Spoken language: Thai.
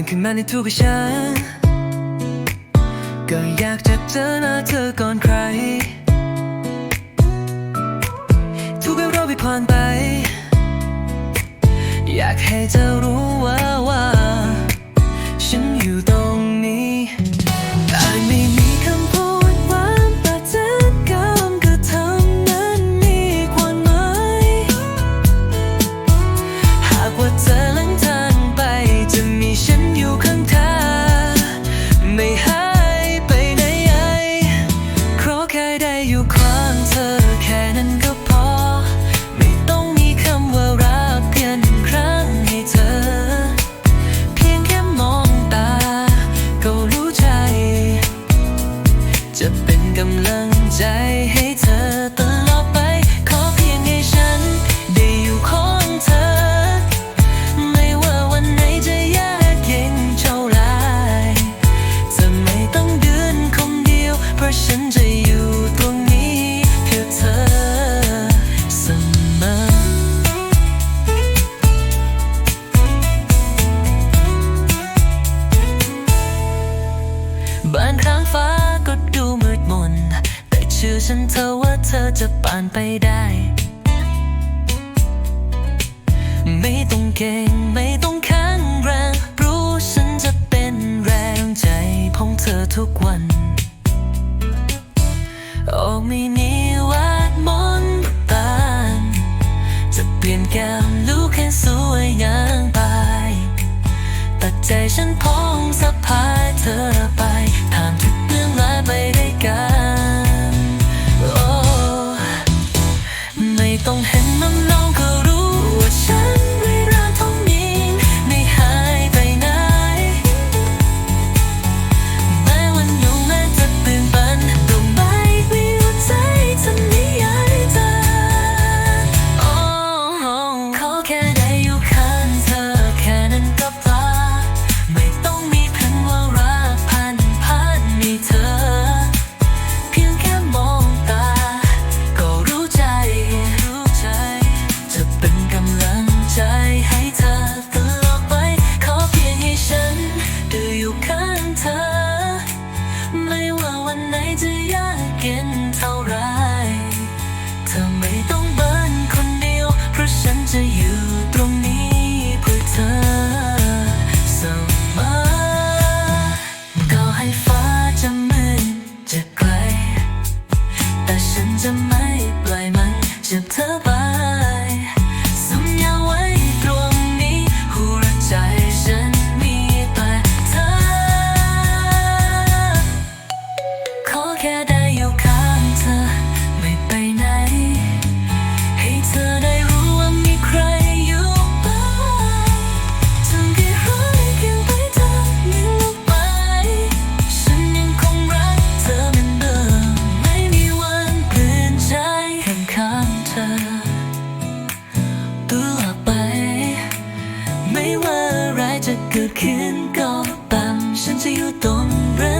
ตื่นขึ้นมาในทุกเช้าก็อยากจะเจอหน้าเธอก่อนใคร ทุกเวลาไปผ่านไป อยากให้เธอรู้ ชื่อฉันเธอว่าเธอจะผ่านไปได้ ไม่ต้องเก่งไม่ต้องแข็งแรง รู้ฉันจะเป็นแรงใจของเธอทุกวัน โอ้ไม่มีวาดมนต์ตานจะเปลี่ยนแก้มลูกให้สวยอย่างไปตัดใจฉันพองส ย็นเท่าไร เธอไม่ต้องเบินคนเดียว เพราะฉันจะอยู่ตรงนี้เพื่อเธอเสมอก็ให้ฟ้าจะมืดจะไกล แต่ฉันจะไม่ปล่อยมันจ็บเธอไปแค่ได้ เกิดขึ้นก็ปั่มฉันจะอยู่ตรงเรื่อง